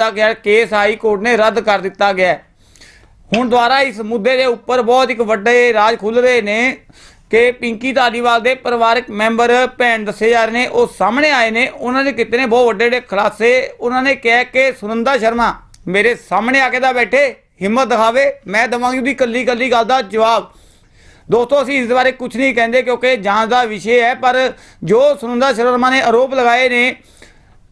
ਦਿੱਤਾ ਗਿਆ, case high court ਨੇ ਰੱਦ ਕਰ ਦਿੱਤਾ ਗਿਆ ਹੁਣ ਦੁਬਾਰਾ ਇਸ ਮੁੱਦੇ ਦੇ ਉੱਪਰ ਬਹੁਤ ਇੱਕ ਵੱਡੇ ਰਾਜ ਖੁੱਲ ਰਹੇ ਨੇ ਕਿ ਪਿੰਕੀ ਧਾਲੀਵਾਲ ਦੇ ਪਰਿਵਾਰਕ ਮੈਂਬਰ ਭੈਣ ਦੱਸੇ ਜਾ ਰਹੇ ਨੇ, ਉਹ ਸਾਹਮਣੇ ਆਏ ਨੇ, ਉਹਨਾਂ ਨੇ ਕੀਤੇ ਨੇ ਬਹੁਤ ਵੱਡੇ ਵੱਡੇ ਖੁਲਾਸੇ, ਉਹਨਾਂ ਨੇ ਕਿਹਾ ਕਿ ਸੁਨੰਦਾ ਸ਼ਰਮਾ ਮੇਰੇ ਸਾਹਮਣੇ ਆ ਕੇ ਤਾਂ ਬੈਠੇ, ਹਿੰਮਤ ਦਿਖਾਵੇ, ਮੈਂ ਦਵਾਂਗੀ ਉਹਦੀ ਕੱਲੀ ਕੱਲੀ ਗੱਲ ਦਾ ਜਵਾਬ। ਦੋਸਤੋ, ਅਸੀਂ ਇਸ ਬਾਰੇ ਕੁਝ ਨਹੀਂ ਕਹਿੰਦੇ ਕਿਉਂਕਿ ਜਾਂਚ ਦਾ ਵਿਸ਼ੇ ਹੈ, ਪਰ ਜੋ ਸੁਨੰਦਾ ਸ਼ਰਮਾ ਨੇ ਆਰੋਪ ਲਗਾਏ ਨੇ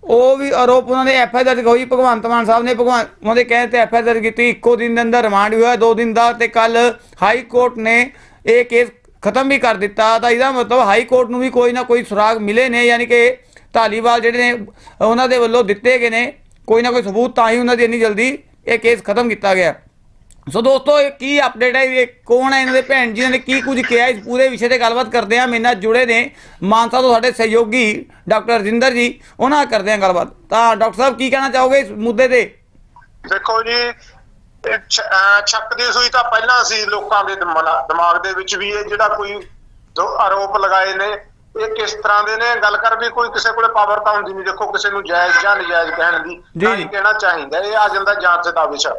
ਉਹ ਵੀ ਆਰੋਪ ਉਹਨਾਂ ਨੇ ਐਫ ਆਈ ਦਰਜ ਹੋਈ, ਭਗਵੰਤ ਮਾਨ ਸਾਹਿਬ ਨੇ ਭਗਵਾਨ, ਉਹਨਾਂ ਦੇ ਕਹਿਣ ਤੇ ਐਫ ਆਈ ਦਰਜ ਕੀਤੀ, ਇੱਕੋ ਦਿਨ ਦੇ ਅੰਦਰ ਰਿਮਾਂਡ ਵੀ ਹੋਇਆ, ਦੋ ਦਿਨ ਦਾ ਤੇ ਕੱਲ ਹਾਈ ਕੋਰਟ ਨੇ ਇਹ ਕੇਸ ਖਤਮ ਵੀ ਕਰ ਦਿੱਤਾ। ਤਾਂ ਇਹਦਾ ਮਤਲਬ ਹਾਈ ਕੋਰਟ ਨੂੰ ਵੀ ਕੋਈ ਨਾ ਕੋਈ ਸੁਰਾਗ ਮਿਲੇ ਨੇ, ਯਾਨੀ ਕਿ ਧਾਲੀਵਾਲ ਜਿਹੜੇ ਨੇ, ਉਹਨਾਂ ਦੇ ਵੱਲੋਂ ਦਿੱਤੇ ਗਏ ਨੇ, ਕੋਈ ਨਾ ਕੋਈ ਸਬੂਤ ਤਾਂ ਹੀ ਉਹਨਾਂ ਦੀ ਇੰਨੀ ਜਲਦੀ ਇਹ ਕੇਸ ਖਤਮ ਕੀਤਾ ਗਿਆ। ਸੋ ਦੋਸਤੋ, ਇਹ ਕੀ ਅਪਡੇਟ ਹੈ? ਇਹ ਕੌਣ ਹੈ? ਇਹਨਾਂ ਦੇ ਭੈਣ ਜੀ ਨੇ ਕੀ ਕੁਝ ਕਿਹਾ? ਇਸ ਪੂਰੇ ਵਿਸ਼ੇ ਤੇ ਗੱਲਬਾਤ ਕਰਦੇ ਆ ਮੇਰੇ ਨਾਲ ਜੁੜੇ ਨੇ ਮਾਨਸਾ ਤੋਂ ਸਾਡੇ ਸਹਿਯੋਗੀ ਡਾਕਟਰ ਰਜਿੰਦਰ ਜੀ। ਉਹਨਾਂ ਨਾਲ ਕਰਦੇ ਆ ਗੱਲਬਾਤ। ਤਾਂ ਡਾਕਟਰ ਸਾਹਿਬ, ਕੀ ਕਹਿਣਾ ਚਾਹੋਗੇ ਇਸ ਮੁੱਦੇ ਤੇ? ਦੇਖੋ ਜੀ, ਇਹ ਦੀ ਸੂਈ ਤਾਂ ਪਹਿਲਾਂ ਸੀ ਲੋਕਾਂ ਦੇ ਦਿਮਾਗ ਦੇ ਵਿੱਚ ਵੀ। ਇਹ ਜਿਹੜਾ ਕੋਈ ਆਰੋਪ ਲਗਾਏ ਨੇ ਇਹ ਕਿਸ ਤਰ੍ਹਾਂ ਦੇ ਨੇ ਗੱਲ ਕਰ ਵੀ ਕੋਈ ਕਿਸੇ ਕੋਲੇ ਪਾਵਰ ਤਾਂ ਹੁੰਦੀ ਨਹੀਂ ਦੇਖੋ ਕਿਸੇ ਨੂੰ ਜਾਇਜ਼ ਜਾਂ ਨਜਾਇਜ਼ ਕਹਿਣ ਦੀ ਜੀ, ਤਾਂ ਜੀ। ਹੀ ਕਹਿਣਾ ਚਾਹੀਦਾ ਇਹ ਆ ਜਾਂਦਾ ਜਾਂਚ ਦਾ ਵਿਸ਼ਾ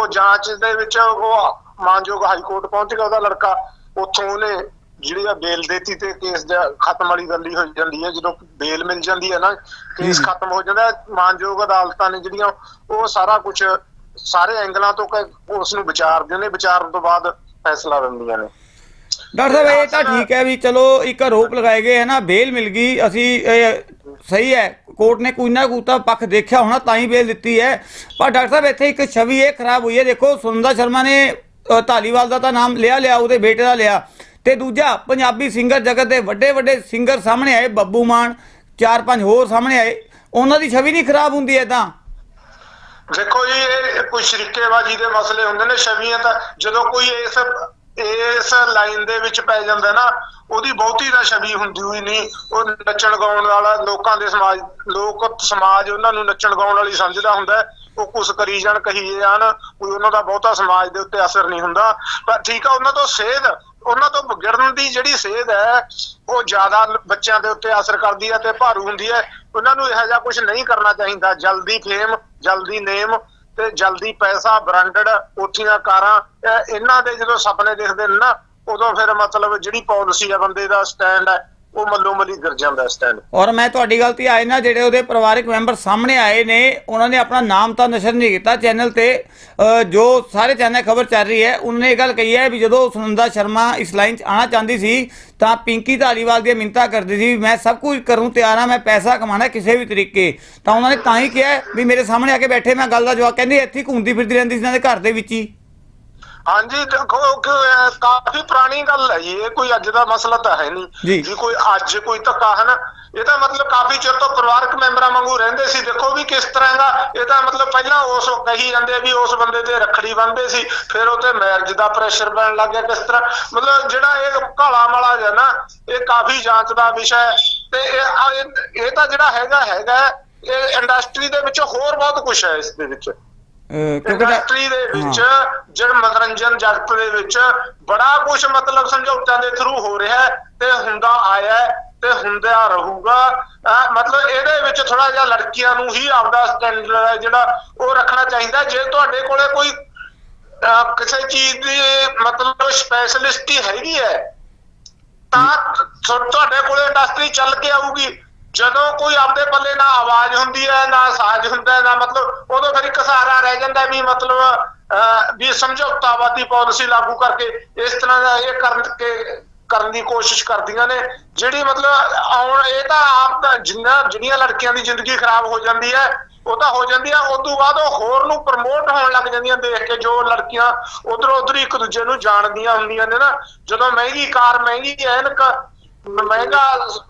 ਉਹ ਜਾਂਚ ਦੇ ਵਿੱਚ ਉਹ ਮਾਨਯੋਗ ਹਾਈ ਕੋਰਟ ਪਹੁੰਚ ਗਿਆ ਉਹਦਾ ਲੜਕਾ ਉੱਥੋਂ ਉਹਨੇ ਜਿਹੜੀ ਆ ਬੇਲ ਦੇਤੀ ਤੇ ਕੇਸ ਦਾ ਖਤਮ ਵਾਲੀ ਗੱਲ ਹੀ ਹੋ ਜਾਂਦੀ ਹੈ ਜਦੋਂ ਬੇਲ ਮਿਲ ਜਾਂਦੀ ਹੈ ਨਾ ਕੇਸ। ਖਤਮ ਹੋ ਜਾਂਦਾ। ਮਾਨਯੋਗ ਅਦਾਲਤਾਂ ਨੇ ਜਿਹੜੀਆਂ ਉਹ ਸਾਰਾ ਕੁਝ ਸਾਰੇ ਐਂਗਲਾਂ ਤੋਂ ਕ- ਉਸ ਨੂੰ ਵਿਚਾਰਦੇ ਨੇ ਵਿਚਾਰਨ ਤੋਂ ਬਾਅਦ ਫੈਸਲਾ ਦਿੰਦੀਆਂ ਨੇ ਡਾਕਟਰ ਸਾਹਿਬ ਇਹ ਤਾਂ ਠੀਕ ਹੈ ਵੀ ਚਲੋ ਇੱਕ ਆਰੋਪ ਲਗਾਏ ਗਏ ਹੈ ਨਾ ਬੇਲ ਮਿਲ ਗਈ ਅਸੀਂ ਇਹ ਸਹੀ ਹੈ ਕੋਰਟ ਨੇ ਕੋਈ ਨਾ ਕੋਈ ਤਾਂ ਪੱਖ ਦੇਖਿਆ ਹੋਣਾ ਤਾਂ ਹੀ ਬੇਲ ਦਿੱਤੀ ਹੈ। ਪਰ ਡਾਕਟਰ ਸਾਹਿਬ ਇੱਥੇ ਇੱਕ ਛਵੀ ਇਹ ਖਰਾਬ ਹੋਈ ਹੈ ਦੇਖੋ ਸੁਨੰਦਾ ਸ਼ਰਮਾ ਨੇ ਅ, ਧਾਲੀਵਾਲ ਦਾ ਤਾਂ ਨਾਮ ਲਿਆ ਲਿਆ ਉਹਦੇ ਬੇਟੇ ਦਾ ਲਿਆ। ਤੇ ਦੂਜਾ ਪੰਜਾਬੀ ਸਿੰਗਰ ਜਗਤ ਦੇ ਵੱਡੇ ਵੱਡੇ ਸਿੰਗਰ ਸਾਹਮਣੇ ਆਏ ਬੱਬੂ ਮਾਨ ਚਾਰ ਪੰਜ ਹੋਰ ਸਾਹਮਣੇ ਆਏ ਉਹਨਾਂ ਦੀ ਛਵੀ ਨਹੀਂ ਖਰਾਬ ਹੁੰਦੀ ਤਾਂ? ਦੇਖੋ ਜੀ ਇਹ ਕੋਈ ਸ਼ਰੀਕੇਬਾਜ਼ੀ ਦੇ ਮਸਲੇ ਹੁੰਦੇ ਨੇ ਛਵੀਆਂ ਤਾਂ ਜਦੋਂ ਕੋਈ ਇਸ ਇਸ ਲਾਈਨ ਦੇ ਵਿੱਚ ਪੈ ਜਾਂਦਾ ਨਾ, ਉਹਦੀ ਬਹੁਤੀ ਤਾਂ ਛਵੀ ਹੁੰਦੀ ਹੋਈ ਨਹੀਂ। ਉਹ ਨੱਚਣ ਗਾਉਣ ਵਾਲਾ ਲੋਕਾਂ ਦੇ ਸਮਾਜ, ਲੋਕ ਸਮਾਜ ਉਹਨਾਂ ਨੂੰ ਨੱਚਣ ਗਾਉਣ ਵਾਲੀ ਸਮਝਦਾ ਹੁੰਦਾ ਉਹ ਕੁਛ ਕਰੀ ਜਾਣ, ਕਹੀ ਜਾਣ, ਕੋਈ ਉਹਨਾਂ ਦਾ ਬਹੁਤਾ ਸਮਾਜ ਦੇ ਉੱਤੇ ਅਸਰ ਨਹੀਂ ਹੁੰਦਾ। ਪਰ ਠੀਕ ਆ, ਉਹਨਾਂ ਤੋਂ ਸੇਧ, ਉਹਨਾਂ ਤੋਂ ਵਿਗੜਨ ਦੀ ਜਿਹੜੀ ਸੇਧ ਹੈ, ਉਹ ਜ਼ਿਆਦਾ ਬੱਚਿਆਂ ਦੇ ਉੱਤੇ ਅਸਰ ਕਰਦੀ ਹੈ ਤੇ ਭਾਰੂ ਹੁੰਦੀ ਹੈ। ਉਹਨਾਂ ਨੂੰ ਇਹੋ ਜਿਹਾ ਕੁਝ ਨਹੀਂ ਕਰਨਾ ਚਾਹੀਦਾ। ਜਲਦੀ ਫੇਮ ਜਲਦੀ ਨੇਮ ਤੇ ਜਲਦੀ ਪੈਸਾ ਬ੍ਰਾਂਡਡ ਕੋਠੀਆਂ, ਕਾਰਾਂ ਇਹਨਾਂ ਦੇ ਜਦੋਂ ਸੁਪਨੇ ਦੇਖਦੇ ਨੇ ਨਾ, ਉਦੋਂ ਫਿਰ ਮਤਲਬ ਜਿਹੜੀ ਪਾਲਿਸੀ ਆ ਬੰਦੇ ਦਾ ਸਟੈਂਡ ਹੈ ਉਹ ਮੱਲੋ ਮੱਲੀ ਗਿਰ ਜਾਂਦਾ ਸਟੈਂਡ ਔਰ ਮੈਂ ਤੁਹਾਡੀ ਗਲਤੀ ਆਏ ਨਾ, ਜਿਹੜੇ ਉਹਦੇ ਪਰਿਵਾਰਕ ਮੈਂਬਰ ਸਾਹਮਣੇ ਆਏ ਨੇ, ਉਹਨਾਂ ਨੇ ਆਪਣਾ ਨਾਮ ਤਾਂ ਨਸ਼ਰ ਨਹੀਂ ਕੀਤਾ ਚੈਨਲ ਤੇ ਜੋ ਸਾਰੇ ਚੈਨਲ ਖਬਰ ਚੱਲ ਰਹੀ ਹੈ, ਉਹਨਾਂ ਇਹ ਗੱਲ ਕਹੀ ਹੈ ਵੀ ਜਦੋਂ ਸੁਨੰਦਾ ਸ਼ਰਮਾ ਇਸ ਲਾਈਨ 'ਚ ਆਣਾ ਚਾਹੁੰਦੀ ਸੀ ਤਾਂ ਪਿੰਕੀ ਧਾਲੀਵਾਲ ਦੀ ਮਿੰਤਾ ਕਰਦੀ ਸੀ ਮੈਂ ਸਭ ਕੁਝ ਕਰੂੰ ਤਿਆਰ ਹਾਂ ਮੈਂ ਪੈਸਾ ਕਮਾਣਾ ਕਿਸੇ ਵੀ ਤਰੀਕੇ। ਤਾਂ ਉਹਨਾਂ ਨੇ ਤਾਂ ਹੀ ਕਿਹਾ ਵੀ ਮੇਰੇ ਸਾਹਮਣੇ ਆ ਕੇ ਬੈਠੇ ਮੈਂ ਗੱਲ ਦਾ ਜਵਾਬ ਕਹਿੰਦੀ ਇੱਥੇ ਘੁੰਮਦੀ ਫਿਰਦੀ ਰਹਿੰਦੀ ਸੀ ਇਹਨਾਂ ਦੇ ਘਰ ਦੇ ਵਿੱਚ ਹੀ। ਹਾਂਜੀ ਦੇਖੋ ਕਾਫੀ ਪੁਰਾਣੀ ਗੱਲ ਹੈ ਜੀ ਇਹ ਕੋਈ ਅੱਜ ਦਾ ਮਸਲਾ ਤਾਂ ਹੈ। ਨਹੀਂ। ਜੀ। ਕੋਈ ਅੱਜ ਕੋਈ ਧੱਕਾ ਹੈ ਨਾ? ਇਹ ਤਾਂ ਮਤਲਬ ਕਾਫੀ ਚਿਰ ਤੋਂ ਪਰਿਵਾਰਕ ਮੈਂਬਰਾਂ ਵਾਂਗੂ ਰਹਿੰਦੇ ਸੀ। ਦੇਖੋ ਵੀ ਕਿਸ ਤਰ੍ਹਾਂ ਦਾ ਇਹ ਤਾਂ ਮਤਲਬ ਪਹਿਲਾਂ ਉਸ ਕਹੀ ਜਾਂਦੇ ਵੀ ਉਸ ਬੰਦੇ ਤੇ ਰੱਖੜੀ ਬੰਨਦੇ ਸੀ ਫਿਰ ਉਹ ਤੇ ਮੈਰਿਜ ਦਾ ਪ੍ਰੈਸ਼ਰ ਪੈਣ ਲੱਗ ਗਿਆ ਕਿਸ ਤਰ੍ਹਾਂ। ਮਤਲਬ ਜਿਹੜਾ ਇਹ ਕਾਲਾ ਮਾਲਾ ਜਿਹਾ ਨਾ ਇਹ ਕਾਫੀ ਜਾਂਚ ਦਾ ਵਿਸ਼ਾ ਹੈ। ਤੇ ਇਹ ਇਹ- ਤਾਂ ਜਿਹੜਾ ਹੈਗਾ ਹੈਗਾ ਇਹ ਇੰਡਸਟਰੀ ਦੇ ਵਿੱਚ ਹੋਰ ਬਹੁਤ ਕੁਝ ਹੈ ਇਸ ਦੇ ਵਿੱਚ। ਇੰਡਸਟਰੀ ਦੇ ਵਿੱਚ ਜਿਹੜਾ ਮਨੋਰੰਜਨ ਜਗਤ ਦੇ ਵਿੱਚ ਬੜਾ ਕੁਝ ਮਤਲਬ ਸਮਝੌਤਿਆਂ ਦੇ ਥਰੂ ਹੋ ਰਿਹਾ ਹੈ। ਤੇ ਹੁੰਦਾ ਆਇਆ ਹੈ। ਤੇ ਹੁੰਦਾ ਰਹੂਗਾ। ਮਤਲਬ ਇਹਦੇ ਵਿੱਚ ਥੋੜਾ ਜਿਹਾ ਲੜਕੀਆਂ ਨੂੰ ਹੀ ਆਪਦਾ ਸਟੈਂਡਰਡ ਜਿਹੜਾ ਉਹ ਰੱਖਣਾ ਚਾਹੀਦਾ। ਜੇ ਤੁਹਾਡੇ ਕੋਲੇ ਕੋਈ ਕਿਸੇ ਚੀਜ਼ ਦੀ ਮਤਲਬ ਸਪੈਸ਼ਲਿਸਟੀ ਹੈਗੀ ਹੈ ਤਾਂ ਤੁਹਾਡੇ ਕੋਲੇ ਇੰਡਸਟਰੀ ਚੱਲ ਕੇ ਆਊਗੀ। ਜਦੋਂ ਕੋਈ ਆਪਦੇ ਪੱਲੇ ਨਾ ਆਵਾਜ਼ ਹੁੰਦੀ ਹੈ ਨਾ ਸਾਜ਼ ਹੁੰਦਾ ਹੈ ਨਾ ਮਤਲਬ ਉਦੋਂ ਫਿਰ ਇੱਕ ਸਹਾਰਾ ਰਹਿ ਜਾਂਦਾ ਵੀ ਮਤਲਬ ਅਹ, ਵੀ ਸਮਝੌਤਾਵਾਦੀ ਪਾਲਿਸੀ ਲਾਗੂ ਕਰਕੇ ਇਸ ਤਰ੍ਹਾਂ ਦਾ ਇਹ ਕਰਨ ਕੇ ਕਰਨ ਦੀ ਕੋਸ਼ਿਸ਼ ਕਰਦੀਆਂ ਨੇ ਜਿਹੜੀ ਮਤਲਬ ਆਉਣ ਇਹ ਤਾਂ ਆਪ ਦਾ ਜਿੰਨਾ ਜਿਹੜੀਆਂ ਲੜਕੀਆਂ ਦੀ ਜ਼ਿੰਦਗੀ ਖਰਾਬ ਹੋ ਜਾਂਦੀ ਹੈ ਉਹ ਤਾਂ ਹੋ ਜਾਂਦੀ ਆ ਉਸ ਤੋਂ ਬਾਅਦ ਉਹ ਹੋਰ ਨੂੰ ਪ੍ਰਮੋਟ ਹੋਣ ਲੱਗ ਜਾਂਦੀਆਂ ਦੇਖ ਕੇ ਜੋ ਲੜਕੀਆਂ ਉਧਰ ਉਧਰ ਇੱਕ ਦੂਜੇ ਨੂੰ ਜਾਣਦੀਆਂ ਹੁੰਦੀਆਂ ਨੇ ਨਾ ਜਦੋਂ ਮਹਿੰਗੀ ਕਾਰ ਮਹਿੰਗੀ ਐਨਕ ਮਹਿੰਗਾ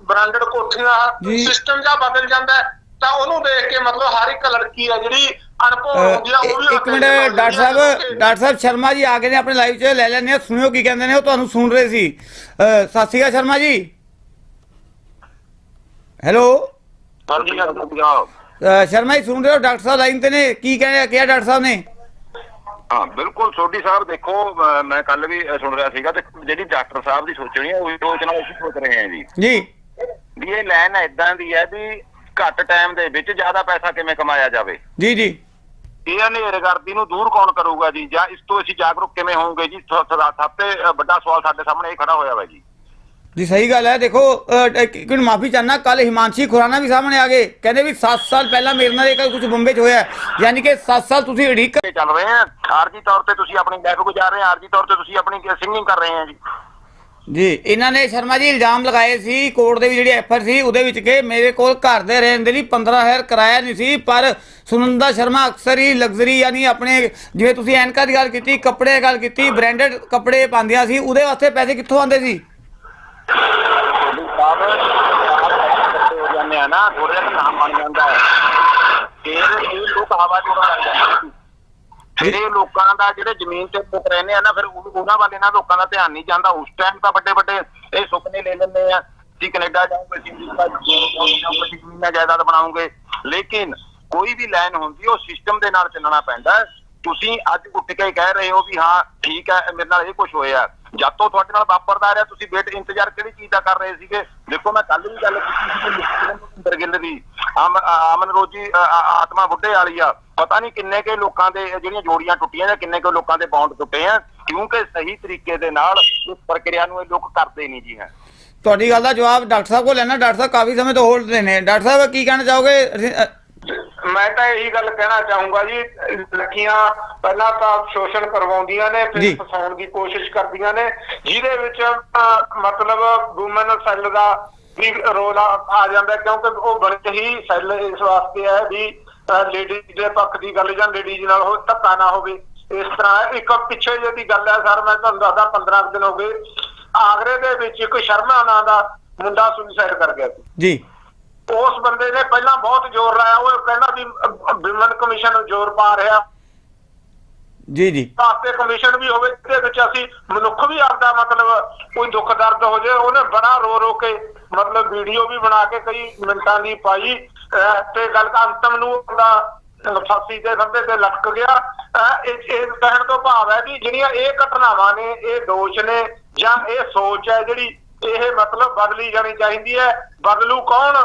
ਬ੍ਰਾਂਡਡ ਕੋਠੀਆਂ। ਸਿਸਟਮ ਜਾਂ ਬਦਲ ਜਾਂਦਾ ਤਾਂ ਉਹਨੂੰ ਦੇਖ ਕੇ ਮਤਲਬ ਹਰ ਇੱਕ ਲੜਕੀ ਆ ਜਿਹੜੀ ਇੱਕ ਮਿੰਟ ਡਾਕਟਰ ਸਾਹਿਬ ਡਾਕਟਰ ਸਾਹਿਬ ਸ਼ਰਮਾ ਜੀ ਆ ਗਏ ਨੇ ਆਪਣੇ ਲਾਈਵ 'ਚ ਲੈ ਲੈਣੇ ਆ ਸੁਣਿਓ ਕੀ ਕਹਿੰਦੇ ਨੇ ਉਹ ਤੁਹਾਨੂੰ ਸੁਣ ਰਹੇ ਸੀ। ਸਤਿ ਸ਼੍ਰੀ ਅਕਾਲ ਸ਼ਰਮਾ ਜੀ। ਹੈਲੋ। ਹਾਂਜੀ ਹਾਂਜੀ ਅ, ਸ਼ਰਮਾ ਜੀ ਸੁਣ ਰਹੇ ਹੋ? ਡਾਕਟਰ ਸਾਹਿਬ ਲਾਈਨ ਤੇ ਨੇ ਕੀ ਕਹਿ ਕਿਹਾ ਡਾਕਟਰ ਸਾਹਿਬ ਨੇ? ਹਾਂ ਬਿਲਕੁਲ ਸੋਢੀ ਸਾਹਿਬ ਦੇਖੋ ਮੈਂ ਕੱਲ ਵੀ ਸੁਣ ਰਿਹਾ ਸੀਗਾ ਤੇ ਜਿਹੜੀ ਡਾਕਟਰ ਸਾਹਿਬ ਦੀ ਸੋਚਣੀ ਹੈ ਉਹ ਸੋਚਣਾ ਅਸੀਂ ਸੋਚ ਰਹੇ ਹਾਂ ਜੀ। ਜੀ। ਵੀ ਇਹ ਲਾਈਨ ਇਦਾਂ ਦੀ ਹੈ ਵੀ ਘੱਟ ਟਾਈਮ ਦੇ ਵਿੱਚ ਜ਼ਿਆਦਾ ਪੈਸਾ ਕਿਵੇਂ ਕਮਾਇਆ ਜਾਵੇ। ਜੀ ਜੀ। ਇਹ ਹਨੇਰਗਰਦੀ ਨੂੰ ਦੂਰ ਕੌਣ ਕਰੂਗਾ ਜੀ? ਜਾਂ ਇਸ ਤੋਂ ਅਸੀਂ ਜਾਗਰੂਕ ਕਿਵੇਂ ਹੋਵਾਂਗੇ ਜੀ? ਸਭ ਤੋਂ ਵੱਡਾ ਸਵਾਲ ਸਾਡੇ ਸਾਹਮਣੇ ਇਹ ਖੜਾ ਹੋਇਆ ਵਾ ਜੀ। ਜੀ ਸਹੀ ਗੱਲ ਹੈ। ਦੇਖੋ ਮਿੰਟ ਮਾਫੀ ਚਾਹਨਾ ਕੱਲ ਹਿਮਾਂਸ਼ੀ ਖੁਰਾਨਾ ਵੀ ਸਾਹਮਣੇ ਆ ਗਏ। ਕਹਿੰਦੇ ਵੀ 7 ਸਾਲ ਪਹਿਲਾਂ ਮੇਰੇ ਨਾਲ ਇਹ ਕੁਝ ਬੰਬੇ 'ਚ ਹੋਇਆ। ਹੈ। ਯਾਨੀ ਕਿ 7 ਸਾਲ ਤੁਸੀਂ ਤੇ ਚੱਲ ਰਹੇ ਆ। ਆਰਜੀ ਤੌਰ ਤੇ ਤੁਸੀਂ ਆਪਣੀ ਲਾਈਫ ਗੁਜ਼ਾਰ ਰਹੇ ਆ। ਆਰਜੀ ਤੌਰ ਤੇ ਤੁਸੀਂ ਆਪਣੀ ਸਿੰਗਿੰਗ ਕਰ ਰਹੇ ਆ ਜੀ। ਜੀ। ਇਹਨਾਂ ਨੇ ਸ਼ਰਮਾ ਜੀ ਇਲਜ਼ਾਮ ਲਗਾਏ ਸੀ, ਕੋਰਟ ਦੇ ਵੀ ਜਿਹੜੀ ਐਫਆਰ ਸੀ, ਉਹਦੇ ਵਿੱਚ ਕਿ ਮੇਰੇ ਕੋਲ ਘਰ ਦੇ ਰਹਿਣ ਦੇ ਲਈ 15000 ਕਿਰਾਇਆ ਨਹੀਂ ਸੀ, ਪਰ ਸੁਨੰਦਾ ਸ਼ਰਮਾ ਅਕਸਰ ਹੀ ਲਗਜ਼ਰੀ ਯਾਨੀ ਆਪਣੇ ਜਿਵੇਂ ਤੁਸੀਂ ਐਨਕਾ ਦੀ ਗੱਲ ਕੀਤੀ, ਕੱਪੜੇ ਦੀ ਗੱਲ ਕੀਤੀ ਬ੍ਰਾਂਡਡ ਕੱਪੜੇ ਪਾਉਂਦੀਆਂ ਸੀ, ਉਹਦੇ ਵਾਸਤੇ ਪੈਸੇ ਕਿੱਥੋਂ ਆਉਂਦੇ ਸੀ? ਨਾ ਥੋੜਾ ਜਿਹਾ ਨਾਮ ਬਣ ਜਾਂਦਾ ਹੈ। ਫਿਰ ਇਹ ਲੋਕ ਹਵਾ ਜੋੜਨ ਲੱਗ ਫਿਰ ਇਹ ਲੋਕਾਂ ਦਾ ਜਿਹੜੇ ਜ਼ਮੀਨ ਤੇ ਪੁੱਤ ਰਹਿੰਦੇ ਆ ਨਾ, ਫਿਰ ਉਹਨਾਂ ਵੱਲ ਇਹਨਾਂ ਲੋਕਾਂ ਦਾ ਧਿਆਨ ਨਹੀਂ ਜਾਂਦਾ। ਉਸ ਟਾਈਮ ਤਾਂ ਵੱਡੇ ਵੱਡੇ ਇਹ ਸੁਪਨੇ ਲੈ ਲੈਂਦੇ ਆ ਕਿ ਕੈਨੇਡਾ ਜਾਊਂਗੇ ਸੀ ਜਾਊਂਗੇ ਜ਼ਮੀਨਾਂ ਜਾਇਦਾਦ ਬਣਾਉਂਗੇ ਲੇਕਿਨ ਕੋਈ ਵੀ ਲਾਈਨ ਹੁੰਦੀ, ਉਹ ਸਿਸਟਮ ਦੇ ਨਾਲ ਚੱਲਣਾ ਪੈਂਦਾ ਤੁਸੀਂ ਅੱਜ ਉੱਠ ਕੇ ਕਹਿ ਰਹੇ ਹੋ ਵੀ ਹਾਂ, ਠੀਕ ਹੈ, ਮੇਰੇ ਨਾਲ ਇਹ ਕੁਝ ਹੋਇਆ। ਜਦ ਤੋਂ ਤੁਹਾਡੇ ਨਾਲ ਵਾਪਰਦਾ ਰਿਹਾ, ਤੁਸੀਂ ਵੇਟ ਇੰਤਜ਼ਾਰ ਕਿਹੜੀ ਚੀਜ਼ ਦਾ ਕਰ ਰਹੇ ਸੀਗੇ? ਦੇਖੋ, ਮੈਂ ਕੱਲ ਵੀ ਗੱਲ ਕੀਤੀ ਸੀ ਕਿ ਗਿੱਲ ਦੀ ਅਮ- ਰੋਜੀ ਆਤਮਾ ਬੁੱਢੇ ਵਾਲੀ ਆ। ਪਤਾ ਨਹੀਂ ਕਿੰਨੇ ਕੇ ਲੋਕਾਂ ਦੇ ਜਿਹੜੀਆਂ ਜੋੜੀਆਂ ਟੁੱਟੀਆਂ ਜਾਂ ਕਿੰਨੇ ਕੇ ਲੋਕਾਂ ਦੇ ਬੌਂਡ ਟੁੱਟੇ ਆ ਕਿਉਂਕਿ ਸਹੀ ਤਰੀਕੇ ਦੇ ਨਾਲ ਇਸ ਪ੍ਰਕਿਰਿਆ ਨੂੰ ਇਹ ਲੋਕ ਕਰਦੇ ਨਹੀਂ ਜੀ ਹੈ। ਤੁਹਾਡੀ ਗੱਲ ਦਾ ਜਵਾਬ ਡਾਕਟਰ ਸਾਹਿਬ ਕੋਲ ਲੈਣਾ ਡਾਕਟਰ ਸਾਹਿਬ ਕਾਫੀ ਸਮੇਂ ਤੋਂ ਹੋਲਡ ਤੇ ਨੇ। ਡਾਕਟਰ ਸਾਹਿਬ ਕੀ ਕਹਿਣਾ ਚਾਹੋਗੇ? ਮੈਂ ਤਾਂ ਇਹੀ ਗੱਲ ਕਹਿਣਾ ਚਾਹੂੰਗਾ ਜੀ ਲੜਕੀਆਂ ਪਹਿਲਾਂ ਤਾਂ ਸ਼ੋਸ਼ਣ ਕਰਵਾਉਂਦੀਆਂ ਨੇ। ਫਿਰ ਫਸਾਉਣ ਦੀ ਕੋਸ਼ਿਸ਼ ਕਰਦੀਆਂ ਨੇ। ਜਿਹਦੇ ਵਿੱਚ ਮਤਲਬ ਔਮਨ ਸੈੱਲ ਦਾ ਵੀ ਰੋਲ ਆ ਜਾਂਦਾ ਕਿਉਂਕਿ ਉਹ ਬਣੇ ਹੀ ਸੈੱਲ ਇਸ ਵਾਸਤੇ ਹੈ ਵੀ ਲੇਡੀਜ਼ ਦੇ ਪੱਖ ਦੀ ਗੱਲ ਜਾਂ ਲੇਡੀਜ਼ ਨਾਲ ਹੋ ਧੱਕਾ ਨਾ ਹੋਵੇ। ਇਸ ਤਰ੍ਹਾਂ ਇੱਕ ਪਿੱਛੇ ਜਿਹੀ ਦੀ ਗੱਲ ਹੈ ਸਰ ਮੈਂ ਤੁਹਾਨੂੰ ਦੱਸਦਾ 15 ਕੁ ਦਿਨ ਹੋ ਗਏ। ਆਗਰੇ ਦੇ ਵਿੱਚ ਇੱਕ ਸ਼ਰਮਾ ਨਾਂ ਦਾ ਮੁੰਡਾ ਸੁਸਾਈਡ ਕਰ ਗਿਆ ਸੀ। ਜੀ। ਉਸ ਬੰਦੇ ਨੇ ਪਹਿਲਾਂ ਬਹੁਤ ਜ਼ੋਰ ਲਾਇਆ ਉਹ ਕਹਿੰਦਾ ਵੀ ਵਿਮਨ ਕਮਿਸ਼ਨ ਜ਼ੋਰ ਪਾ ਰਿਹਾ। ਜੀ ਜੀ। ਵਾਸਤੇ ਕਮਿਸ਼ਨ ਵੀ ਹੋਵੇ ਜਿਹਦੇ ਵਿੱਚ ਅਸੀਂ ਮਨੁੱਖ ਵੀ ਆਪਦਾ ਮਤਲਬ ਕੋਈ ਦੁੱਖ ਦਰਦ ਹੋ ਜਾਏ ਉਹਨੇ ਬੜਾ ਰੋ ਰੋ ਕੇ ਮਤਲਬ ਵੀਡੀਓ ਵੀ ਬਣਾ ਕੇ ਕਈ ਮਿੰਟਾਂ ਦੀ ਪਾਈ। ਤੇ ਗੱਲ ਅੰਤਮ ਨੂੰ ਉਹਦਾ ਫਾਂਸੀ ਦੇ ਖੰਭੇ ਤੇ ਲਟਕ ਗਿਆ। ਇਹ ਇਹ ਕਹਿਣ ਤੋਂ ਭਾਵ ਹੈ ਵੀ ਜਿਹੜੀਆਂ ਇਹ ਘਟਨਾਵਾਂ ਨੇ, ਇਹ ਦੋਸ਼ ਨੇ ਜਾਂ ਇਹ ਸੋਚ ਹੈ ਜਿਹੜੀ ਇਹ ਮਤਲਬ ਬਦਲੀ ਜਾਣੀ ਚਾਹੀਦੀ ਹੈ, ਬਦਲੂ ਕੌਣ?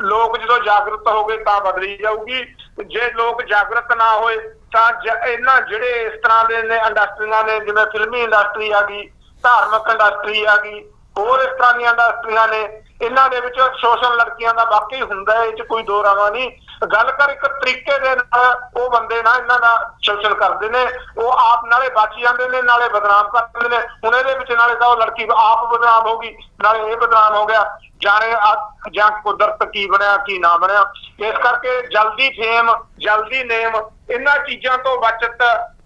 ਲੋਕ ਜਦੋਂ ਜਾਗਰੂਕ ਹੋ ਗਏ ਤਾਂ ਬਦਲੀ ਜਾਊਗੀ। ਜੇ ਲੋਕ ਜਾਗਰੂਕ ਨਾ ਹੋਏ ਤਾਂ ਜ- ਇਹਨਾਂ ਜਿਹੜੇ ਇਸ ਤਰ੍ਹਾਂ ਦੇ ਨੇ ਇੰਡਸਟਰੀਆਂ ਨੇ, ਜਿਵੇਂ ਫਿਲਮੀ ਇੰਡਸਟਰੀ ਆ ਗਈ, ਧਾਰਮਿਕ ਇੰਡਸਟਰੀ ਆ ਗਈ, ਹੋਰ ਇਸ ਤਰ੍ਹਾਂ ਦੀਆਂ ਇੰਡਸਟਰੀਆਂ ਨੇ ਇਹਨਾਂ ਦੇ ਵਿੱਚ ਸ਼ੋਸ਼ਣ ਲੜਕੀਆਂ ਦਾ ਵਾਕਈ ਹੁੰਦਾ ਹੈ, ਇਹ ਚ ਕੋਈ ਦੋ ਰਾਵਾਂ ਨਹੀਂ। ਗੱਲ ਕਰ ਇੱਕ ਤਰੀਕੇ ਦੇ ਨਾਲ ਉਹ ਬੰਦੇ ਨਾ ਇਹਨਾਂ ਦਾ ਸ਼ੋਸ਼ਣ ਕਰਦੇ ਨੇ, ਉਹ ਆਪ ਨਾਲੇ ਬਚ ਜਾਂਦੇ ਨੇ, ਨਾਲੇ ਬਦਨਾਮ ਕਰ ਦਿੰਦੇ ਨੇ। ਹੁਣ ਇਹਦੇ ਵਿੱਚ ਨਾਲੇ ਤਾਂ ਉਹ ਲੜਕੀ ਆਪ ਬਦਨਾਮ ਹੋ ਗਈ, ਨਾਲੇ ਇਹ ਬਦਨਾਮ ਹੋ ਗਿਆ। ਜਾਣੇ ਜਾਂ ਕੁਦਰਤ ਕੀ ਬਣਿਆ, ਕੀ ਨਾ ਬਣਿਆ। ਇਸ ਕਰਕੇ ਜਲਦੀ ਫੇਮ, ਜਲਦੀ ਨੇਮ, ਇਹਨਾਂ ਚੀਜ਼ਾਂ ਤੋਂ ਬਚਤ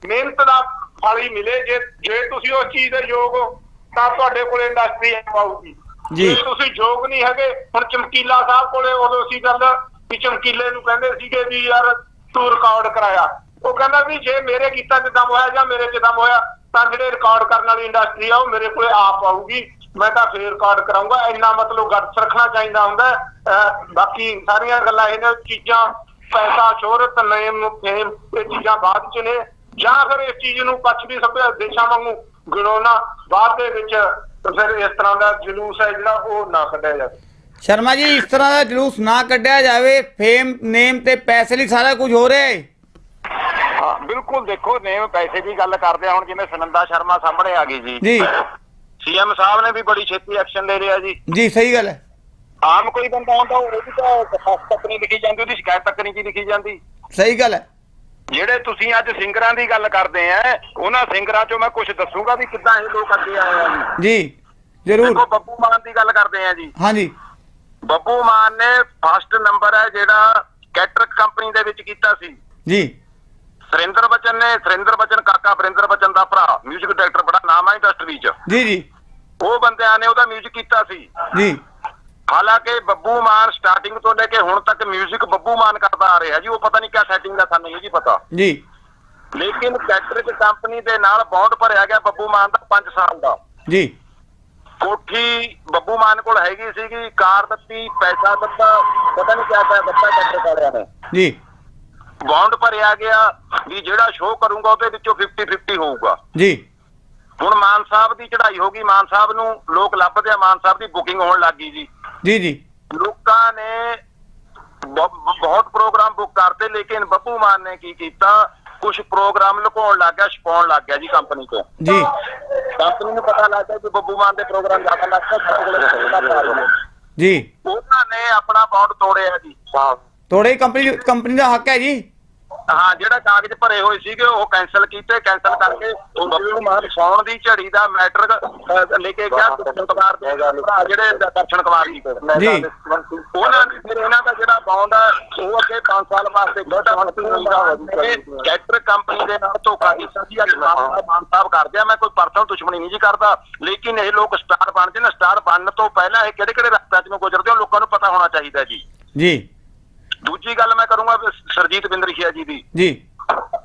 ਮਿਹਨਤ ਦਾ ਫਲ ਹੀ ਮਿਲੇ। ਜੇ ਜੇ ਤੁਸੀਂ ਉਸ ਚੀਜ਼ ਦੇ ਯੋਗ ਹੋ, ਤਾਂ ਤੁਹਾਡੇ ਕੋਲ ਇੰਡਸਟਰੀ ਆਊਗੀ। ਜੀ। ਜੇ ਤੁਸੀਂ ਯੋਗ ਨਹੀਂ ਹੈਗੇ। ਹੁਣ ਚਮਕੀਲਾ ਸਾਹਿਬ ਕੋਲੇ ਉਦੋਂ ਸੀ ਗੱਲ ਵੀ ਚਮਕੀਲੇ ਨੂੰ ਕਹਿੰਦੇ ਸੀਗੇ ਵੀ ਯਾਰ ਤੂੰ ਰਿਕਾਰਡ ਕਰਾਇਆ। ਉਹ ਕਹਿੰਦਾ ਵੀ ਜੇ ਮੇਰੇ ਗੀਤਾਂ 'ਚ ਹੋਇਆ ਜਾਂ ਮੇਰੇ 'ਚ ਹੋਇਆ, ਤਾਂ ਜਿਹੜੇ ਰਿਕਾਰਡ ਕਰਨ ਵਾਲੀ ਇੰਡਸਟਰੀ ਆ, ਉਹ ਮੇਰੇ ਕੋਲੇ ਆਪ ਆਊਗੀ। ਮੈਂ ਤਾਂ ਫੇਰ ਰਿਕਾਰਡ ਕਰਾਉਂਗਾ ਇੰਨਾ ਮਤਲਬ ਗੱਟ ਰੱਖਣਾ ਚਾਹੀਦਾ ਹੁੰਦਾ ਅਹ ਬਾਕੀ ਸਾਰੀਆਂ ਗੱਲਾਂ ਇਹਨਾਂ ਚੀਜ਼ਾਂ, ਪੈਸਾ, ਸ਼ੋਹਰਤ, ਨੇਮ, ਫੇਮ, ਇਹ ਚੀਜ਼ਾਂ ਬਾਅਦ 'ਚ ਨੇ। ਜਾਂ ਫਿਰ ਇਸ ਚੀਜ਼ ਨੂੰ ਪੱਛਮੀ ਸਭਿਆ ਦੇਸ਼ਾਂ ਵਾਂਗੂ ਗਿਣਾਉਣਾ ਬਾਅਦ ਦੇ ਵਿੱਚ ਫਿਰ ਇਸ ਤਰ੍ਹਾਂ ਦਾ ਜਲੂਸ ਹੈ ਜਿਹੜਾ ਉਹ ਨਾ ਕੱਢਿਆ ਜਾਵੇ। ਸ਼ਰਮਾ ਜੀ ਇਸ ਤਰ੍ਹਾਂ ਦਾ ਜਲੂਸ ਨਾ ਕੱਢਿਆ ਜਾਵੇ ਫੇਮ ਨੇਮ ਤੇ ਪੈਸੇ ਲਈ ਸਾਰਾ ਕੁਝ ਹੋ ਰਿਹਾ ਹੈ। ਹਾਂ ਬਿਲਕੁਲ ਦੇਖੋ ਨੇਮ ਪੈਸੇ ਦੀ ਗੱਲ ਕਰਦੇ ਆ ਹੁਣ ਜਿਵੇਂ ਸੁਨੰਦਾ ਸ਼ਰਮਾ ਸਾਹਮਣੇ ਆ ਗਈ ਜੀ। ਜੀ। ਸੀਐਮ ਸਾਹਿਬ ਨੇ ਵੀ ਬੜੀ ਛੇਤੀ ਐਕਸ਼ਨ ਲੈ ਲਿਆ ਜੀ। ਜੀ ਸਹੀ ਗੱਲ ਹੈ। ਆਮ ਕੋਈ ਬੰਦਾ ਹੁੰਦਾ ਉਹਦੀ ਤਾਂ ਦਰਖਾਸਤ ਤੱਕ ਨਹੀਂ ਲਿਖੀ ਜਾਂਦੀ ਉਹਦੀ ਸ਼ਿਕਾਇਤ ਤੱਕ ਨਹੀਂ ਜੀ ਲਿਖੀ ਜਾਂਦੀ। ਸਹੀ ਗੱਲ ਹੈ। ਜਿਹੜੇ ਤੁਸੀਂ ਅੱਜ ਸਿੰਗਰਾਂ ਦੀ ਗੱਲ ਕਰਦੇ ਆ ਉਹਨਾਂ ਸਿੰਗਰਾਂ ਚੋਂ ਮੈਂ ਕੁਝ ਦੱਸੂਗਾ ਵੀ ਕਿੱਦਾਂ ਇਹ ਲੋਕ ਅੱਗੇ ਆਏ ਆ ਜੀ ਜੀ ਜ਼ਰੂਰ ਦੇਖੋ ਬੱਬੂ ਮਾਨ ਦੀ ਗੱਲ ਕਰਦੇ ਆ ਜੀ ਹਾਂਜੀ ਬੱਬੂ ਮਾਨ ਨੇ ਫਸਟ ਨੰਬਰ ਹੈ ਜਿਹੜਾ ਕੈਟਰਕ ਕੰਪਨੀ ਦੇ ਵਿੱਚ ਕੀਤਾ ਸੀ ਜੀ ਸੁਰਿੰਦਰ ਬਚਨ ਨੇ ਸੁਰਿੰਦਰ ਬਚਨ ਕਾਕਾ ਵਰਿੰਦਰ ਬਚਨ ਦਾ ਭਰਾ 뮤직 ਡਾਇਰੈਕਟਰ ਬੜਾ ਨਾਮ ਹੈ ਇੰਡਸਟਰੀ 'ਚ ਜੀ ਜੀ ਉਹ ਬੰਦਿਆਂ ਨੇ ਉਹਦਾ 뮤직 ਕੀਤਾ ਸੀ ਜੀ ਹਾਲਾਂਕਿ ਬੱਬੂ ਮਾਨ ਸਟਾਰਟਿੰਗ ਤੋਂ ਲੈ ਕੇ ਹੁਣ ਤੱਕ 뮤직 ਬੱਬੂ ਮਾਨ ਕਰਦਾ ਆ ਰਿਹਾ ਜੀ ਉਹ ਪਤਾ ਨਹੀਂ ਕਿਆ ਸੈਟਿੰਗ ਦਾ ਸਾਨੂੰ ਨਹੀਂ ਜੀ ਪਤਾ। ਜੀ। ਲੇਕਿਨ ਕੈਟਰਿਕ ਕੰਪਨੀ ਦੇ ਨਾਲ ਬੌਂਡ ਭਰਿਆ ਗਿਆ ਬੱਬੂ ਮਾਨ ਦਾ 5 ਸਾਲ ਦਾ। ਜੀ। ਕੋਠੀ ਬੱਬੂ ਮਾਨ ਕੋਲ ਹੈਗੀ ਸੀਗੀ ਕਾਰ ਦਿੱਤੀ ਪੈਸਾ ਦਿੱਤਾ ਪਤਾ ਨਹੀਂ ਕਿਆ ਕਿਆ ਦਿੱਤਾ ਕੈਟਰਿਕ ਵਾਲਿਆਂ ਨੇ। ਜੀ। ਬੌਂਡ ਭਰਿਆ ਗਿਆ ਵੀ ਜਿਹੜਾ ਸ਼ੋਅ ਕਰੂੰਗਾ ਉਹਦੇ ਵਿੱਚੋਂ 50 50 ਹੋਊਗਾ। ਜੀ। ਹੁਣ ਮਾਨ ਸਾਹਿਬ ਦੀ ਚੜ੍ਹਾਈ ਹੋ ਗਈ ਮਾਨ ਸਾਹਿਬ ਨੂੰ ਲੋਕ ਲੱਭਦੇ ਆ ਮਾਨ ਸਾਹਿਬ ਦੀ ਬੁਕਿੰਗ ਹੋਣ ਲੱਗ ਗਈ ਜੀ। ਜੀ ਜੀ। ਲੋਕਾਂ ਨੇ ਬਹੁਤ ਪ੍ਰੋਗਰਾਮ ਬੁੱਕ ਕਰਤੇ ਲੇਕਿਨ ਬੱਬੂ ਮਾਨ ਨੇ ਕੀ ਕੀਤਾ? ਕੁਝ ਪ੍ਰੋਗਰਾਮ ਲੁਕਾਉਣ ਲੱਗ ਗਿਆ ਛਪਾਉਣ ਲੱਗ ਗਿਆ ਜੀ ਕੰਪਨੀ ਤੋਂ। ਜੀ। ਕੰਪਨੀ ਨੂੰ ਪਤਾ ਲੱਗ ਗਿਆ ਕਿ ਬੱਬੂ ਮਾਨ ਦੇ ਪ੍ਰੋਗਰਾਮ ਜ਼ਿਆਦਾ ਲੱਗਦਾ। ਜੀ। ਉਹਨਾਂ ਨੇ ਆਪਣਾ ਬੌਂਡ ਤੋੜਿਆ ਜੀ। ਤੋੜੇ ਕੰਪਨੀ ਕੰਪਨੀ ਦਾ ਹੱਕ ਹੈ ਜੀ? ਹਾਂ ਜਿਹੜਾ ਕਾਗਜ਼ ਭਰੇ ਹੋਏ ਸੀਗੇ ਉਹ ਕੈਨਸਲ ਕੀਤੇ ਕੈਨਸਲ ਕਰਕੇ ਉਹ ਬੱਬੂ ਮਾਨ ਸੌਣ ਦੀ ਝੜੀ ਦਾ ਮੈਟਰ ਲੈ ਕੇ ਗਿਆ ਦਰਸ਼ਨ ਕੁਮਾਰ ਦੇ ਭਰਾ ਜਿਹੜੇ ਦਰਸ਼ਨ ਕੁਮਾਰ ਜੀ। ਉਹਨਾਂ ਨੇ ਫਿਰ ਇਹਨਾਂ ਦਾ ਜਿਹੜਾ ਬੌਂਡ ਹੈ ਉਹ ਅੱਗੇ 5 ਸਾਲ ਵਾਸਤੇ ਕੈਟਰ ਕੰਪਨੀ ਦੇ ਨਾਲ ਧੋਖਾ ਕੀਤਾ ਸੀ ਅੱਜ ਮਾਨ ਸਾਹਿਬ ਮਾਨ ਸਾਹਿਬ ਕਰਦੇ ਆ ਮੈਂ ਕੋਈ ਪਰਸਨਲ ਦੁਸ਼ਮਣੀ ਨਹੀਂ ਜੀ ਕਰਦਾ। ਲੇਕਿਨ ਇਹ ਲੋਕ ਸਟਾਰ ਬਣਦੇ ਨੇ ਸਟਾਰ ਬਣਨ ਤੋਂ ਪਹਿਲਾਂ ਇਹ ਕਿਹੜੇ ਕਿਹੜੇ ਰਸਤਿਆਂ ਚੋਂ ਗੁਜ਼ਰਦੇ ਹੋ ਲੋਕਾਂ ਨੂੰ ਪਤਾ ਹੋਣਾ ਚਾਹੀਦਾ ਜੀ। ਜੀ। ਦੂਜੀ ਗੱਲ ਮੈਂ ਕਰੂੰਗਾ ਸਰਜੀਤ ਬਿੰਦਰਖੀਆ ਜੀ ਦੀ। ਜੀ।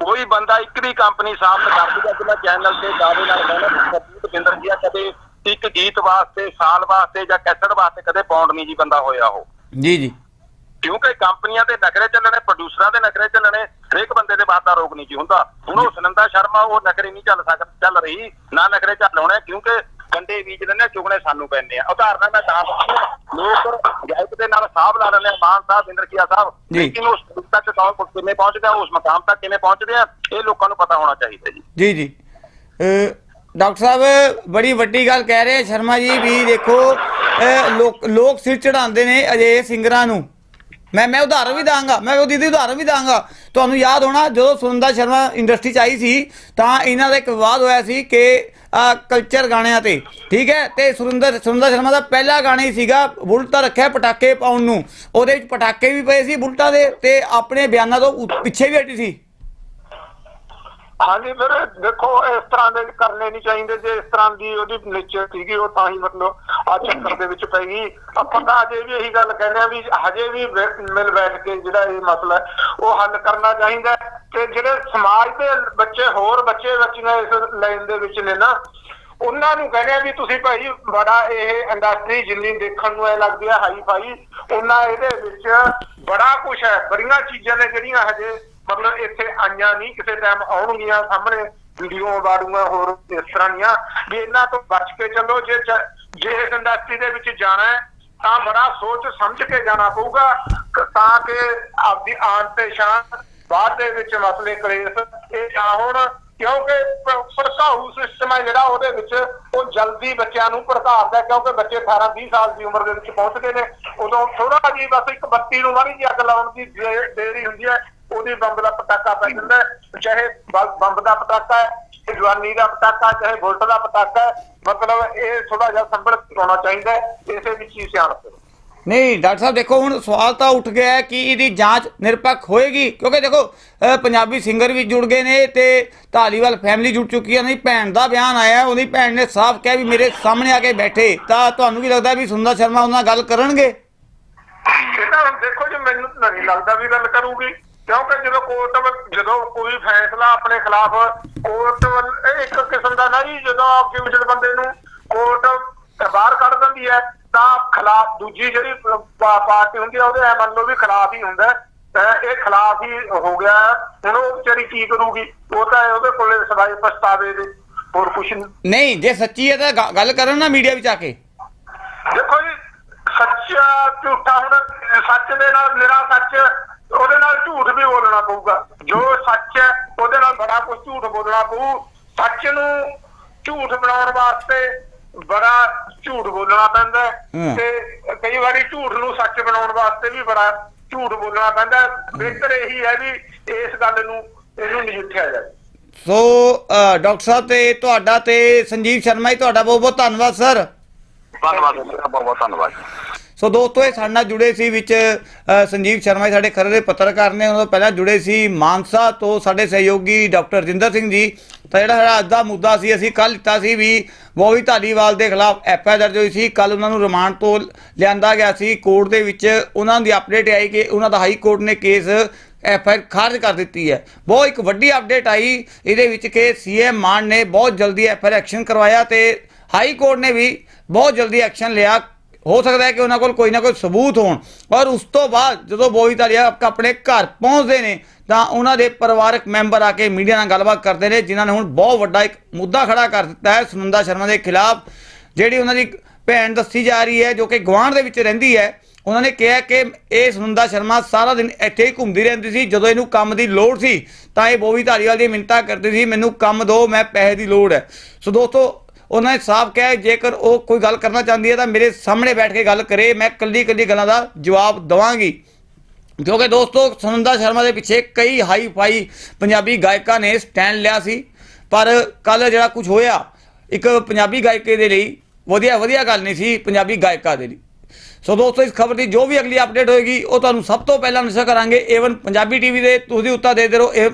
ਕੋਈ ਬੰਦਾ ਇੱਕ ਵੀ ਕੰਪਨੀ ਸਾਹਮਣੇ ਕਰ ਦੂਗਾ ਕਿ ਮੈਂ ਚੈਨਲ ਤੇ ਦਾਅਵੇ ਨਾਲ ਕਹਿੰਦਾ ਸਰਜੀਤ ਬਿੰਦਰਖੀਆ ਕਦੇ ਇੱਕ ਗੀਤ ਵਾਸਤੇ ਸਾਲ ਵਾਸਤੇ ਜਾਂ ਕੈਸਟ ਵਾਸਤੇ ਕਦੇ ਪਾਉਂਡ ਨਹੀਂ ਜੀ ਬੰਦਾ ਹੋਇਆ ਉਹ। ਜੀ ਜੀ। ਕਿਉਂਕਿ ਕੰਪਨੀਆਂ ਦੇ ਨਖਰੇ ਚੱਲਣੇ ਪ੍ਰੋਡਿਊਸਰਾਂ ਦੇ ਨਖਰੇ ਚੱਲਣੇ ਹਰੇਕ ਬੰਦੇ ਦੇ ਬਾਤ ਦਾ ਰੋਗ ਨਹੀਂ ਜੀ ਹੁੰਦਾ। ਹੁਣ ਉਹ ਸੁਨੰਦਾ ਸ਼ਰਮਾ ਉਹ ਨਖਰੇ ਨਹੀਂ ਚੱਲ ਸਕ ਚੱਲ ਰਹੀ ਨਾ ਨਖਰੇ ਚੱਲ ਹੋਣੇ ਕਿਉਂਕਿ ਗੰਡੇ ਬੀਜ ਲੈਣੇ ਚੁਗਣੇ ਸਾਨੂੰ ਪੈਂਦੇ ਆ। ਉਦਾਹਰਨਾਂ ਮੈਂ ਦੱਸ ਦਿੰਦਾ, ਲੋਕ ਗਾਇਕ ਦੇ ਨਾਲ ਸਾਹਬ ਲਾ ਆ ਮਾਨ ਸਾਹਿਬ ਇੰਦਰਕੀਆ ਸਾਹਿਬ। ਲੇਕਿਨ ਉਸ ਤੱਕ ਕੌਣ ਕਿਵੇਂ ਪਹੁੰਚਦੇ ਆ ਉਸ ਮਕਾਮ ਤੱਕ ਕਿਵੇਂ ਪਹੁੰਚਦੇ ਆ ਇਹ ਲੋਕਾਂ ਨੂੰ ਪਤਾ ਹੋਣਾ ਚਾਹੀਦਾ ਜੀ। ਜੀ ਜੀ। ਡਾਕਟਰ ਸਾਹਿਬ ਬੜੀ ਵੱਡੀ ਗੱਲ ਕਹਿ ਰਹੇ ਸ਼ਰਮਾ ਜੀ ਵੀ ਦੇਖੋ ਲੋਕ ਲੋਕ ਸਿਰ ਚੜਾਉਂਦੇ ਨੇ ਅਜੇ ਸਿੰਗਰਾਂ ਨੂੰ। ਮੈਂ ਮੈਂ ਉਦਾਹਰਨ ਵੀ ਦਾਂਗਾ ਮੈਂ ਉਹ ਦੀਦੀ ਉਦਾਹਰਨ ਵੀ ਦਾਂਗਾ। ਤੁਹਾਨੂੰ ਯਾਦ ਹੋਣਾ ਜਦੋਂ ਸੁਨੰਦਾ ਸ਼ਰਮਾ ਇੰਡਸਟਰੀ ਚ ਆਈ ਸੀ ਤਾਂ ਇਹਨਾਂ ਦਾ ਇੱਕ ਵਿਵਾਦ ਹੋਇਆ ਸੀ ਕਿ ਕਲਚਰ ਗਾਣਿਆਂ ਤੇ। ਠੀਕ ਹੈ? ਤੇ ਸੁਰਿੰਦਰ ਸੁਰਿੰਦਰ ਸ਼ਰਮਾ ਦਾ ਪਹਿਲਾ ਗਾਣਾ ਹੀ ਸੀਗਾ, ਬੁਲਟਾ ਰੱਖਿਆ ਪਟਾਕੇ ਪਾਉਣ ਨੂੰ। ਉਹਦੇ ਵਿੱਚ ਪਟਾਕੇ ਵੀ ਪਏ ਸੀ ਬੁਲਟਾ ਦੇ ਤੇ ਆਪਣੇ ਬਿਆਨਾਂ ਤੋਂ ਪਿੱਛੇ ਵੀ ਹਟੀ ਸੀ। ਹਾਂਜੀ ਫਿਰ ਦੇਖੋ, ਇਸ ਤਰ੍ਹਾਂ ਦੇ ਕਰਨੇ ਨਹੀਂ ਚਾਹੀਦੇ। ਜੇ ਇਸ ਤਰ੍ਹਾਂ ਦੀ ਉਹਦੀ ਨੇਚਰ ਸੀਗੀ, ਉਹ ਤਾਂ ਹੀ ਮਤਲਬ ਆ ਚੱਕਰ ਦੇ ਵਿੱਚ ਪੈ ਗਈ। ਆਪਾਂ ਤਾਂ ਅਜੇ ਵੀ ਇਹੀ ਗੱਲ ਕਹਿੰਦੇ ਆ ਵੀ ਹਜੇ ਵੀ ਮਿਲ ਬੈਠ ਕੇ ਜਿਹੜਾ ਇਹ ਮਸਲਾ ਉਹ ਹੱਲ ਕਰਨਾ ਚਾਹੀਦਾ ਤੇ ਜਿਹੜੇ ਸਮਾਜ ਦੇ ਬੱਚੇ, ਹੋਰ ਬੱਚੇ ਬੱਚੀਆਂ ਇਸ ਲਾਈਨ ਦੇ ਵਿੱਚ ਨੇ ਨਾ, ਉਹਨਾਂ ਨੂੰ ਕਹਿੰਦੇ ਆ ਵੀ ਤੁਸੀਂ ਭਾਈ ਬੜਾ ਇਹ ਇੰਡਸਟਰੀ ਜਿੰਨੀ ਦੇਖਣ ਨੂੰ ਐ ਲੱਗਦੀ ਆ ਹਾਈ ਫਾਈ ਉਹਨਾਂ ਇਹਦੇ ਵਿੱਚ ਬੜਾ ਕੁਝ ਹੈ। ਬੜੀਆਂ ਚੀਜ਼ਾਂ ਨੇ ਜਿਹੜੀਆਂ ਹਜੇ ਮਤਲਬ ਇੱਥੇ ਆਈਆਂ ਨਹੀਂ, ਕਿਸੇ ਟਾਈਮ ਆਉਣਗੀਆਂ ਸਾਹਮਣੇ ਵੀਡੀਓ ਵਾੜੂਆਂ ਹੋਰ ਇਸ ਤਰ੍ਹਾਂ ਦੀਆਂ। ਵੀ ਇਹਨਾਂ ਤੋਂ ਬਚ ਕੇ ਚੱਲੋ, ਜੇ ਜੇ ਇਸ ਇੰਡਸਟਰੀ ਦੇ ਵਿੱਚ ਜਾਣਾ ਹੈ, ਤਾਂ ਬੜਾ ਸੋਚ ਸਮਝ ਕੇ ਜਾਣਾ ਪਊਗਾ। ਤਾਂ ਕਿ ਆਪਦੀ ਆਨ ਤੇ ਸ਼ਾਨ ਬਾਅਦ ਦੇ ਵਿੱਚ ਮਸਲੇ ਕਲੇਸ਼ ਇਹ ਨਾ ਹੋਣ, ਕਿਉਂਕਿ ਭੜਕਾਊ ਸਿਸਟਮ ਹੈ ਜਿਹੜਾ ਉਹਦੇ ਵਿੱਚ ਉਹ ਜਲਦੀ ਬੱਚਿਆਂ ਨੂੰ ਭੜਕਾਉਂਦਾ ਕਿਉਂਕਿ ਬੱਚੇ 18 20 ਸਾਲ ਦੀ ਉਮਰ ਦੇ ਵਿੱਚ ਪਹੁੰਚਦੇ ਨੇ। ਉਦੋਂ ਥੋੜਾ ਜਿਹੀ ਬਸ ਇੱਕ ਬੱਤੀ ਨੂੰ ਮਾੜੀ ਜੀ ਅੱਗ ਲਾਉਣ ਦੀ, ਦੇਰੀ ਹੁੰਦੀ ਹੈ। ਉਹਦੀ ਬੰਬ ਦਾ ਪਟਾਕਾ ਪੈ ਜਾਂਦਾ। ਚਾਹੇ ਬੰਬ ਦਾ ਪਟਾਕਾ ਹੈ ਜਵਾਨੀ ਦਾ ਪਟਾਕਾ ਚਾਹੇ ਬੁਲਟ ਦਾ ਪਟਾਕਾ। ਮਤਲਬ ਇਹ ਥੋੜਾ ਜਿਹਾ ਸੰਭਲ ਹੋਣਾ ਚਾਹੀਦਾ ਹੈ। ਇਸੇ ਵਿੱਚ ਹੀ ਸਿਆਣਪ ਨਹੀਂ ਡਾਕਟਰ ਸਾਹਿਬ ਦੇਖੋ ਹੁਣ ਸਵਾਲ ਤਾਂ ਉੱਠ ਗਿਆ ਹੈ ਕਿ ਇਹਦੀ ਜਾਂਚ ਨਿਰਪੱਖ ਹੋਏਗੀ ਕਿਉਂਕਿ ਦੇਖੋ ਪੰਜਾਬੀ ਸਿੰਗਰ ਵੀ ਜੁੜ ਗਏ ਨੇ ਤੇ ਧਾਲੀਵਾਲ ਫੈਮਿਲੀ ਜੁੜ ਚੁੱਕੀ ਹੈ ਉਹਦੀ ਭੈਣ ਦਾ ਬਿਆਨ ਆਇਆ ਉਹਦੀ ਭੈਣ ਨੇ ਸਾਫ਼ ਕਿਹਾ ਵੀ ਮੇਰੇ ਸਾਹਮਣੇ ਆ ਕੇ ਬੈਠੇ ਤਾਂ ਤੁਹਾਨੂੰ ਕੀ ਲੱਗਦਾ ਵੀ ਸੁੰਦਰ ਸ਼ਰਮਾ ਉਹਨਾਂ ਨਾਲ ਗੱਲ ਕਰਨਗੇ ਦੇਖੋ ਜੀ ਮੈਨੂੰ ਨਹੀਂ ਲੱਗਦਾ ਵੀ ਗੱਲ ਕਰੂਗੀ ਕਿਉਂਕਿ ਜਦੋਂ ਕੋਰਟ ਜਦੋਂ ਕੋਈ ਫੈਸਲਾ ਆਪਣੇ ਖਿਲਾਫ ਕੋਰਟ ਇੱਕ ਕਿਸਮ ਦਾ ਨਾ ਜੀ ਜਦੋਂ ਅਕਿਊਜ਼ਡ ਬੰਦੇ ਨੂੰ ਕੋਰਟ ਬਾਹਰ ਕੱਢ ਦਿੰਦੀ ਹੈ ਤਾਂ ਖਿਲਾਫ ਦੂਜੀ ਜਿਹੜੀ ਪਾਰਟੀ ਹੁੰਦੀ ਹੈ ਉਹਦੇ ਐ ਮੰਨ ਲਓ ਵੀ ਖਿਲਾਫ ਹੀ ਹੁੰਦਾ ਇਹ ਖਿਲਾਫ ਹੀ ਹੋ ਗਿਆ। ਹੁਣ ਉਹ ਵਿਚਾਰੀ ਕੀ ਕਰੂਗੀ? ਉਹ ਤਾਂ ਉਹਦੇ ਕੋਲੇ ਸਵਾਈ ਪਛਤਾਵੇ ਦੇ ਹੋਰ ਕੁਛ ਨਹੀਂ ਜੇ ਸੱਚੀ ਹੈ ਤਾਂ ਗੱਲ ਕਰਨ ਨਾ ਮੀਡੀਆ ਵਿੱਚ ਆ ਕੇ। ਦੇਖੋ ਜੀ ਸੱਚਾ ਝੂਠਾ ਹੁਣ ਸੱਚ ਦੇ ਨਾਲ ਮੇਰਾ ਸੱਚ ਉਹਦੇ ਨਾਲ ਝੂਠ ਵੀ ਬੋਲਣਾ ਪਊਗਾ। ਜੋ ਸੱਚ ਹੈ ਉਹਦੇ ਨਾਲ ਬੜਾ ਕੁਝ ਝੂਠ ਬੋਲਣਾ ਪਊ। ਸੱਚ ਨੂੰ ਝੂਠ ਬਣਾਉਣ ਵਾਸਤੇ ਬੜਾ ਝੂਠ ਬੋਲਣਾ ਪੈਂਦਾ। ਤੇ ਕਈ ਵਾਰੀ ਝੂਠ ਨੂੰ ਸੱਚ ਬਣਾਉਣ ਵਾਸਤੇ ਵੀ ਬੜਾ ਝੂਠ ਬੋਲਣਾ ਪੈਂਦਾ। ਬਿਹਤਰ ਇਹੀ ਹੈ ਵੀ ਇਸ ਗੱਲ ਨੂੰ ਇਹਨੂੰ ਨਜਿੱਠਿਆ ਜਾਵੇ। ਸੋ ਡਾਕਟਰ ਸਾਹਿਬ ਤੇ ਤੁਹਾਡਾ ਤੇ ਸੰਜੀਵ ਸ਼ਰਮਾ ਜੀ ਤੁਹਾਡਾ ਬਹੁਤ ਬਹੁਤ ਧੰਨਵਾਦ ਸਰ। ਧੰਨਵਾਦ ਬਹੁਤ ਬਹੁਤ ਧੰਨਵਾਦ। ਸੋ ਦੋਸਤੋ, ਇਹ ਸਾਡੇ ਨਾਲ ਜੁੜੇ ਸੀ ਵਿੱਚ ਸੰਜੀਵ ਸ਼ਰਮਾ ਜੀ, ਸਾਡੇ ਖਰੇ ਦੇ ਪੱਤਰਕਾਰ ਨੇ। ਉਹਨਾਂ ਤੋਂ ਪਹਿਲਾਂ ਜੁੜੇ ਸੀ ਮਾਨਸਾ ਤੋਂ ਸਾਡੇ ਸਹਿਯੋਗੀ ਡਾਕਟਰ ਰਜਿੰਦਰ ਸਿੰਘ ਜੀ। ਤਾਂ ਜਿਹੜਾ ਸਾਡਾ ਅੱਜ ਦਾ ਮੁੱਦਾ ਸੀ, ਅਸੀਂ ਕੱਲ ਲਿੱਤਾ ਸੀ ਵੀ ਬੋਵੀ ਧਾਲੀਵਾਲ ਦੇ ਖਿਲਾਫ ਐਫਆਈਆਰ ਦਰਜ ਹੋਈ ਸੀ। ਕੱਲ ਉਹਨਾਂ ਨੂੰ ਰਿਮਾਂਡ ਤੋਂ ਲਿਆਂਦਾ ਗਿਆ ਸੀ ਕੋਰਟ ਦੇ ਵਿੱਚ। ਉਹਨਾਂ ਦੀ ਅਪਡੇਟ ਆਈ ਕਿ ਉਹਨਾਂ ਦਾ ਹਾਈ ਕੋਰਟ ਨੇ ਕੇਸ ਐਫਆਈਆਰ ਖਾਰਜ ਕਰ ਦਿੱਤੀ ਹੈ। ਬਹੁਤ ਇੱਕ ਵੱਡੀ ਅਪਡੇਟ ਆਈ ਇਹਦੇ ਵਿੱਚ ਕਿ ਸੀਐਮ ਮਾਨ ਨੇ ਬਹੁਤ ਜਲਦੀ ਐਫਆਈਆਰ ਐਕਸ਼ਨ ਕਰਵਾਇਆ ਤੇ ਹਾਈ ਕੋਰਟ ਨੇ ਵੀ ਬਹੁਤ ਜਲਦੀ ਐਕਸ਼ਨ ਲਿਆ। ਹੋ ਸਕਦਾ ਹੈ ਕਿ ਉਹਨਾਂ ਕੋਲ ਕੋਈ ਨਾ ਕੋਈ ਸਬੂਤ ਹੋਣ। ਔਰ ਉਸ ਤੋਂ ਬਾਅਦ ਜਦੋਂ ਬੋਈ ਤਾਲੀਆ ਆਪਣੇ ਘਰ ਪਹੁੰਚਦੇ ਨੇ, ਤਾਂ ਉਹਨਾਂ ਦੇ ਪਰਿਵਾਰਕ ਮੈਂਬਰ ਆ ਕੇ ਮੀਡੀਆ ਨਾਲ ਗੱਲਬਾਤ ਕਰਦੇ ਨੇ, ਜਿਨ੍ਹਾਂ ਨੇ ਹੁਣ ਬਹੁਤ ਵੱਡਾ ਇੱਕ ਮੁੱਦਾ ਖੜਾ ਕਰ ਦਿੱਤਾ ਹੈ ਸੁਨੰਦਾ ਸ਼ਰਮਾ ਦੇ ਖਿਲਾਫ, ਜਿਹੜੀ ਉਹਨਾਂ ਦੀ ਭੈਣ ਦੱਸੀ ਜਾ ਰਹੀ ਹੈ, ਜੋ ਕਿ ਗਵਾਂਢ ਦੇ ਵਿੱਚ ਰਹਿੰਦੀ ਹੈ। ਉਹਨਾਂ ਨੇ ਕਿਹਾ ਕਿ ਇਹ ਸੁਨੰਦਾ ਸ਼ਰਮਾ ਸਾਰਾ ਦਿਨ ਇੱਥੇ ਹੀ ਘੁੰਮਦੀ ਰਹਿੰਦੀ ਸੀ। ਜਦੋਂ ਇਹਨੂੰ ਕੰਮ ਦੀ ਲੋੜ ਸੀ, ਤਾਂ ਇਹ ਬੋਵੀ ਧਾਰੀਵਾਲ ਦੀ ਮਿੰਤਾ ਕਰਦੀ ਸੀ, ਮੈਨੂੰ ਕੰਮ ਦਿਓ ਮੈਂ ਪੈਸੇ ਦੀ ਲੋੜ ਹੈ। ਸੋ ਦੋਸਤੋ ਉਹਨਾਂ ਨੇ ਸਾਫ਼ ਕਿਹਾ ਜੇਕਰ ਉਹ ਕੋਈ ਗੱਲ ਕਰਨਾ ਚਾਹੁੰਦੀ ਹੈ ਤਾਂ ਮੇਰੇ ਸਾਹਮਣੇ ਬੈਠ ਕੇ ਗੱਲ ਕਰੇ, ਮੈਂ ਕੱਲੀ ਕੱਲੀ ਗੱਲਾਂ ਦਾ ਜਵਾਬ ਦਵਾਂਗੀ। ਕਿਉਂਕਿ ਦੋਸਤੋ ਸੁਨੰਦਾ ਸ਼ਰਮਾ ਦੇ ਪਿੱਛੇ ਕਈ ਹਾਈ ਫਾਈ ਪੰਜਾਬੀ ਗਾਇਕਾਂ ਨੇ ਸਟੈਂਡ ਲਿਆ ਸੀ। ਪਰ ਕੱਲ ਜਿਹੜਾ ਕੁਝ ਹੋਇਆ, ਇੱਕ ਪੰਜਾਬੀ ਗਾਇਕੇ ਦੇ ਲਈ ਵਧੀਆ ਵਧੀਆ ਗੱਲ ਨਹੀਂ ਸੀ ਪੰਜਾਬੀ ਗਾਇਕਾਂ ਦੇ ਲਈ। ਸੋ ਦੋਸਤੋ, ਇਸ ਖਬਰ ਦੀ ਜੋ ਵੀ ਅਗਲੀ ਅਪਡੇਟ ਹੋਏਗੀ, ਉਹ ਤੁਹਾਨੂੰ ਸਭ ਤੋਂ ਪਹਿਲਾਂ ਨਸ਼ਾ ਕਰਾਂਗੇ। ਏਵਨ ਪੰਜਾਬੀ ਟੀਵੀ ਦੇ ਤੁਸੀਂ ਉੱਤਾ ਦੇ ਦੇ ਰਹੋ ਇਹ